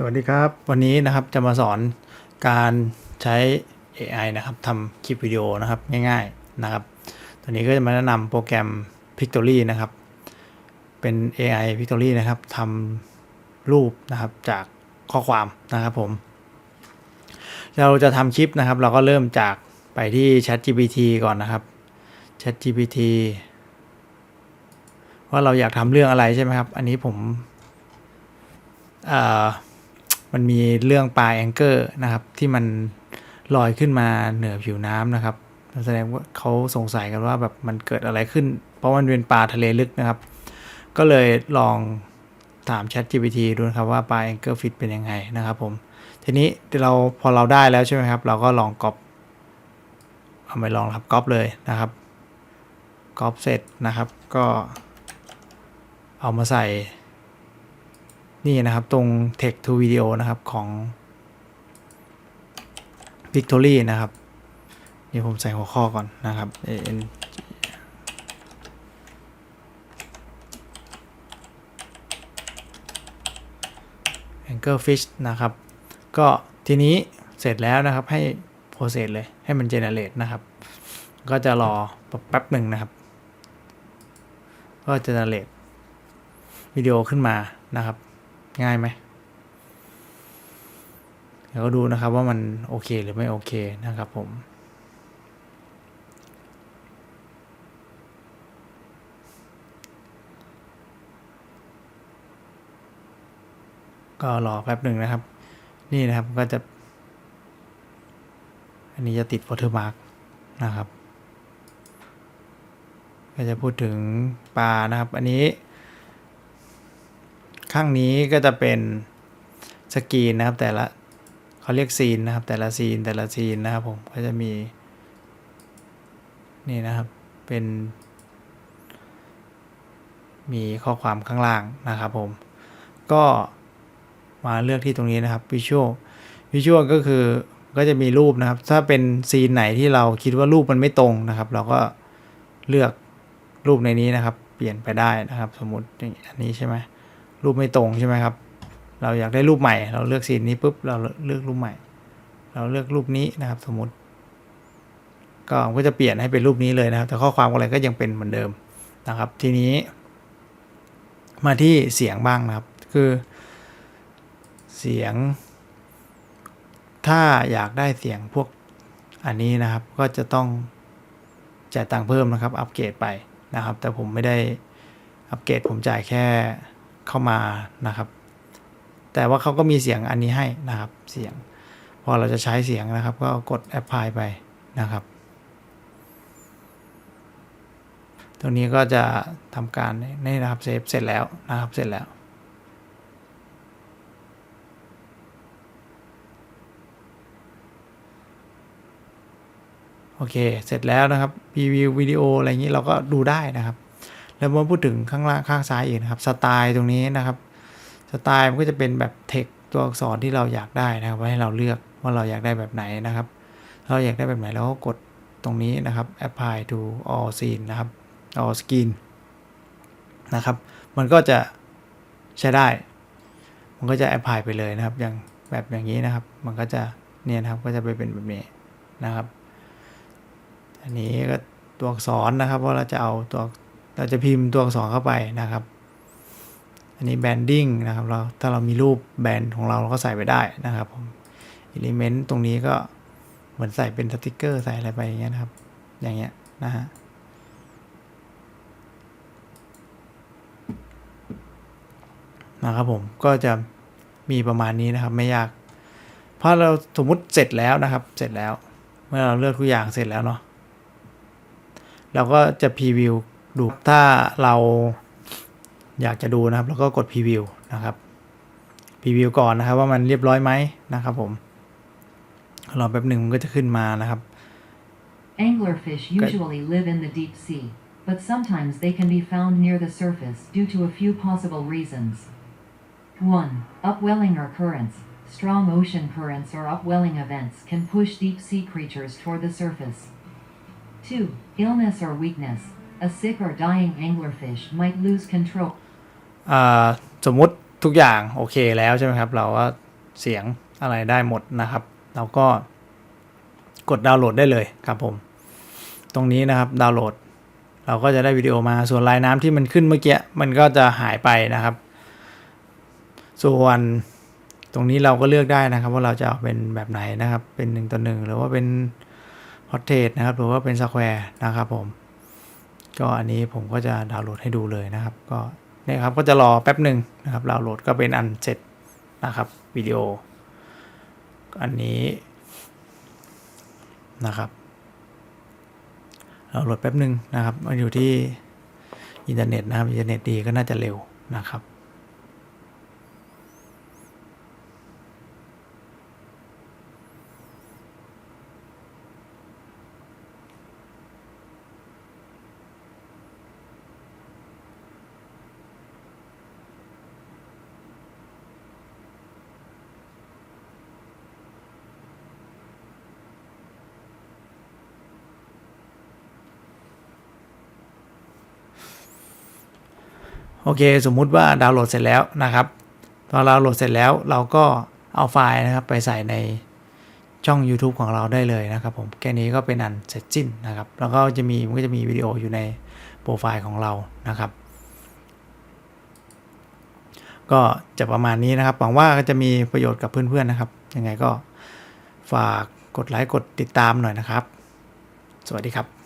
สวัสดีครับ วันนี้นะครับจะมาสอนการใช้ AI นะครับทำคลิปวิดีโอนะครับง่ายๆนะครับตอนนี้ก็จะมาแนะนำโปรแกรม Pictory นะครับ เป็น AI Pictory นะครับทำรูปนะครับจากข้อความนะครับผม เราจะทำคลิปนะครับ เราก็เริ่มจากไปที่ ChatGPT ก่อนนะครับ ChatGPT ว่าเราอยากทำเรื่องอะไรใช่ไหมครับ อันนี้ผมเอ่อ มันมีเรื่องปลาแองเกอร์นะครับ ที่มันลอยขึ้นมาเหนือผิวน้ำนะครับแสดงว่าเขาสงสัยกันว่าแบบมันเกิดอะไรขึ้น เพราะมันเป็นปลาทะเลลึกนะครับ ก็เลยลองถาม Chat GPT ดูนะครับว่าปลาแองเกอร์ฟิตเป็นยังไงนะครับผมทีนี้เราพอเราได้แล้วใช่ไหมครับ เราก็ลองก๊อปเอาไปลองครับก๊อปเลยนะครับก๊อปเสร็จนะครับ ก็เอามาใส่ นี่นะครับตรง text to video นะครับของ Victory นะครับนี่ผมใส่หัวข้อก่อนนะครับ AN Anchorfish นะครับ ก็ทีนี้เสร็จแล้วนะครับให้ process เลยให้มัน generate นะครับ ก็จะรอแป๊บหนึ่งนะครับ ก็จะ generate วิดีโอขึ้นมานะครับ ง่ายไหมเดี๋ยวก็ดูนะครับว่ามันโอเคหรือไม่โอเคนะครับผมก็รอแป๊บหนึ่งนะครับ นี่นะครับก็จะ อันนี้จะติด watermark นะครับ ก็จะพูดถึงปลานะครับ อันนี้ ข้างนี้ก็จะเป็นสกรีนนะครับแต่ละเขาเรียกซีนนะครับแต่ละซีนแต่ละซีนนะครับผมก็จะมีนี่นะครับเป็น มีข้อความข้างล่างนะครับผม ก็มาเลือกที่ตรงนี้นะครับ Visual Visual ก็คือก็จะมีรูปนะครับ ถ้าเป็นซีนไหนที่เราคิดว่ารูปมันไม่ตรงนะครับ เราก็เลือกรูปในนี้นะครับ เปลี่ยนไปได้นะครับ สมมติอันนี้ใช่ไหม รูปไม่ตรงใช่ไหมครับ เราอยากได้รูปใหม่ เราเลือกซีนนี้ปุ๊บเราเลือกรูปใหม่ เราเลือกรูปนี้นะครับ สมมติ ก็ก็จะเปลี่ยนให้เป็นรูปนี้เลยนะครับ แต่ข้อความอะไรก็ยังเป็นเหมือนเดิมนะครับ ทีนี้ มาที่เสียงบ้างนะครับ คือ เสียง ถ้าอยากได้เสียงพวกอันนี้นะครับ ก็จะต้องจ่ายตังค์เพิ่มนะครับ อัปเกรดไปนะครับ แต่ผมไม่ได้อัปเกรดผมจ่ายแค่ เข้ามานะครับ แต่ว่าเขาก็มีเสียงอันนี้ให้นะครับ เสียง พอเราจะใช้เสียงนะครับ ก็กด apply ไปนะครับ ตรงนี้ก็จะทำการนี่นะครับเซฟเสร็จแล้วนะครับเสร็จแล้วโอเค เสร็จแล้วนะครับรีวิววิดีโออะไรอย่างนี้เราก็ดูได้นะครับ แล้วมาพูดถึงข้างล่างข้างซ้ายอีกนะครับสไตล์ตรงนี้นะครับสไตล์มันก็จะเป็นแบบเทคตัวอักษรที่เราอยากได้นะครับไว้ให้เราเลือกว่าเราอยากได้แบบไหนนะครับ เราอยากได้แบบไหนเราก็กดตรงนี้นะครับ apply to all scene นะครับ all screen นะครับ มันก็จะใช้ได้ มันก็จะ apply ไปเลยนะครับ อย่างแบบอย่างนี้นะครับ มันก็จะเนี่ยนะครับ ก็จะไปเป็นแบบนี้นะครับ อันนี้ก็ตัวอักษรนะครับว่าเราจะเอาตัว เราจะพิมพ์ตัวอักษรเข้าไปนะครับ อันนี้แบนดิ้งนะครับเราถ้าเรามีรูปแบนของเราเราก็ใส่ไปได้นะครับผมอิเลเมนต์ตรงนี้ก็เหมือนใส่เป็นสติกเกอร์ใส่อะไรไปอย่างเงี้ยนะครับ อย่างเงี้ยนะฮะนะครับผมก็จะมีประมาณนี้นะครับ ไม่ยากเพราะเราสมมุติเสร็จแล้วนะครับ เสร็จแล้ว เมื่อเราเลือกทุกอย่างเสร็จแล้วเนาะเราก็จะพรีวิว ดูถ้าเราอยากจะดูนะครับ แล้วก็กดพรีวิวนะครับพรีวิวก่อนนะครับ ว่ามันเรียบร้อยไหมนะครับผมรอแป๊บหนึ่งมันก็จะขึ้นมานะครับ Anglerfish usually live in the deep sea, but sometimes they can be found near the surface due to a few possible reasons. 1. Upwelling or currents. Strong ocean currents or upwelling events can push deep sea creatures toward the surface. 2. Illness or weakness. A sick or dying anglerfish might lose control. สมมุติทุกอย่างโอเคแล้วใช่ไหมครับ เราก็เสียงอะไรได้หมดนะครับ เราก็กดดาวน์โหลดได้เลยครับผม ตรงนี้นะครับดาวน์โหลด เราก็จะได้วิดีโอมาส่วนลายน้ำที่มันขึ้นเมื่อกี้มันก็จะหายไปนะครับ ส่วนตรงนี้เราก็เลือกได้นะครับ ว่าเราจะเอาเป็นแบบไหนนะครับ เป็นหนึ่งต่อหนึ่งหรือว่าเป็นพอร์เทรตนะครับ หรือว่าเป็นสแควร์นะครับผม ก็อันนี้ผมก็จะดาวน์โหลดให้ดูเลยนะครับ ก็เนี่ยครับก็จะรอแป๊บหนึ่งนะครับดาวน์โหลดก็เป็นอันเสร็จนะครับวิดีโอ อันนี้นะครับเราโหลดแป๊บหนึ่งนะครับมันอยู่ที่อินเทอร์เน็ตนะครับอินเทอร์เน็ตดีก็น่าจะเร็วนะครับ โอเค สมมุติว่าดาวน์โหลดเสร็จแล้วนะครับพอดาวน์โหลดเสร็จแล้วเราก็เอาไฟล์นะครับไปใส่ในช่อง YouTube ของเราได้เลยนะครับผมแค่นี้ก็เป็นอันเสร็จสิ้นนะครับ แล้วก็จะมีมันก็จะมีวิดีโออยู่ในโปรไฟล์ของเรานะครับ ก็จะประมาณนี้นะครับหวังว่าก็จะมีประโยชน์กับเพื่อนๆนะครับยังไงก็ฝากกดไลค์กดติดตามหน่อยนะครับ สวัสดีครับ